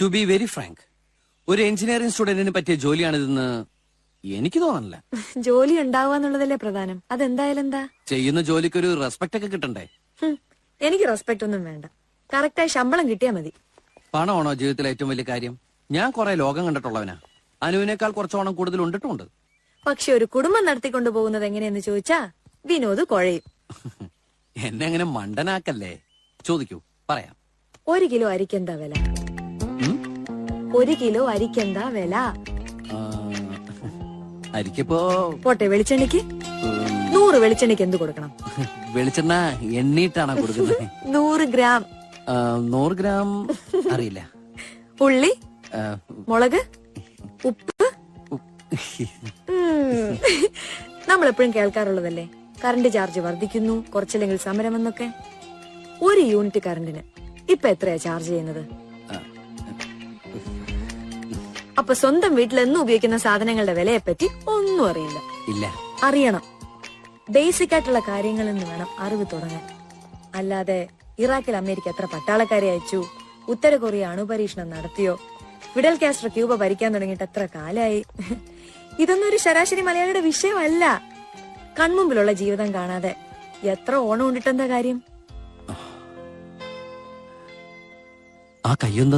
To be very frank ഒരു engineering സ്റ്റുഡന്റിന് പറ്റിയ ജോലിയാണിതെന്ന് എനിക്ക് തോന്നുന്നില്ല ജോലി ഉണ്ടാവുക എന്നുള്ളതല്ലേ പ്രധാനം? അതെന്തായാലും എന്താ? ചെയ്യുന്ന ജോലിക്ക് ഒരു റെസ്പെക്ട് ഒക്കെ കിട്ടണ്ടേ? ഹും, എനിക്ക് റെസ്പെക്ട് ഒന്നും വേണ്ട. കറക്റ്റായി ശമ്പളം കിട്ടിയാ മതി. പണമാണോ ജീവിതത്തിൽ ഏറ്റവും വലിയ കാര്യം? ഞാൻ കുറെ ലോകം കണ്ടിട്ടുള്ളവനാ. അനുവിനേക്കാൾ കുറച്ചോണം കൂടുതൽ ഉണ്ടിട്ടുണ്ട്. പക്ഷെ ഒരു കുടുംബം നടത്തിക്കൊണ്ടു പോകുന്നത് എങ്ങനെയെന്ന് ചോദിച്ചാ വിനോദ് കുഴയും. എന്നെ അങ്ങനെ മണ്ടനാക്കല്ലേ? ചോദിക്കൂ പറയാം. ഒരു കിലോ അരിക്കെന്താ വില? ഉം? ഒരു കിലോ അരിക്ക് എന്താ വില? അരിക്കിപ്പോ പോട്ടെ വെളിച്ചെണ്ണയ്ക്ക്? നൂറ് വെളിച്ചെണ്ണയ്ക്ക് എന്ത് കൊടുക്കണം? വെളിച്ചെണ്ണ എണ്ണീട്ടാണ് കൊടുക്കുന്നത്? നൂറ് ഗ്രാം. നൂറ് ഗ്രാം അറിയില്ല. ഉള്ളി മുളക് ഉപ്പ്. നമ്മൾ എപ്പോഴും കേൾക്കാറുള്ളതല്ലേ? കറണ്ട് ചാർജ് വർദ്ധിക്കുന്നു കുറച്ചില്ലെങ്കിൽ സമരമെന്നൊക്കെ. ഒരു യൂണിറ്റ് കറണ്ടിന് ഇപ്പൊ എത്രയാ ചാർജ് ചെയ്യുന്നത്? അപ്പൊ സ്വന്തം വീട്ടിൽ എന്നും ഉപയോഗിക്കുന്ന സാധനങ്ങളുടെ വിലയെ പറ്റി ഒന്നും അറിയില്ല. ഇല്ല. അറിയണം. ബേസിക് ആയിട്ടുള്ള കാര്യങ്ങളിൽ നിന്ന് വേണം അറിവ് തുടങ്ങാൻ. അല്ലാതെ ഇറാഖിൽ അമേരിക്ക എത്ര പട്ടാളക്കാരെ അയച്ചു? ഉത്തര കൊറിയ അണുപരീക്ഷണം നടത്തിയോ? ഫിഡൽ കാസ്ട്രോ ക്യൂബ ഭരിക്കാൻ തുടങ്ങിയിട്ട് എത്ര കാലായി? ഇതൊന്നും ഒരു ശരാശരി മലയാളിയുടെ വിഷയമല്ല. കൺമുമ്പിലുള്ള ജീവിതം കാണാതെ എത്ര ഓണം ഉണ്ടിട്ടെന്താ കാര്യം? ആ കയ്യൊന്ന്